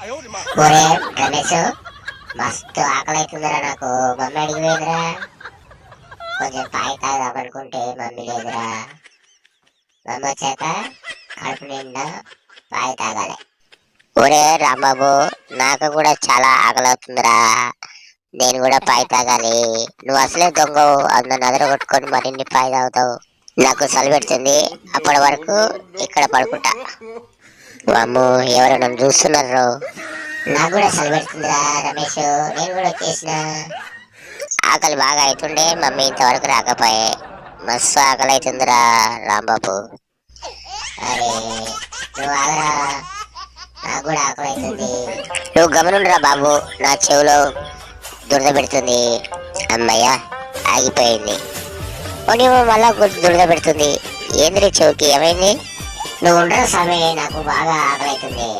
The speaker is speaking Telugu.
ఒరే రమేష్ మస్తు ఆకలి అవుతుందిరా నాకు. మమ్మీ అడిగిపోయిందిరా. కొంచెం పాయి తాగుదాం అనుకుంటే మమ్మీ లేదురా. మమ్మీ వచ్చాక కడుపు నిండా పాయి తాగాలి. ఒరే రాంబాబు నాకు కూడా చాలా ఆకలి అవుతుందిరా నేను కూడా పాయి తాగాలి. నువ్వు అసలే దొంగవు. అందులో నదర కొట్టుకొని మరిన్ని పాయి తాగుతావు. నాకు చలి పెడుతుంది. అప్పటి వరకు ఇక్కడ పడుకుంటా. అమ్మో ఎవరు నన్ను చూస్తున్నారు? నాకు కూడా అసలు పెడుతుందిరా రమేష్ నేను కూడా వచ్చేసిన. ఆకలి బాగా అవుతుండే మమ్మీ ఇంతవరకు రాకపోయే. మస్తు ఆకలి అవుతుందిరా రాంబాబు. అరే నువ్వు ఆగరా. నాకు కూడా ఆకలి అవుతుంది నువ్వు గమనుండరా బాబు నా చెవిలో దురద పెడుతుంది. అమ్మయ్య ఆగిపోయింది. ఓనేమో మళ్ళా దురద పెడుతుంది. ఏంద్రీ చెవికి ఏమైంది? నువ్వు ఉండడం స్వామి నాకు బాగా ఆకలి అవుతుంది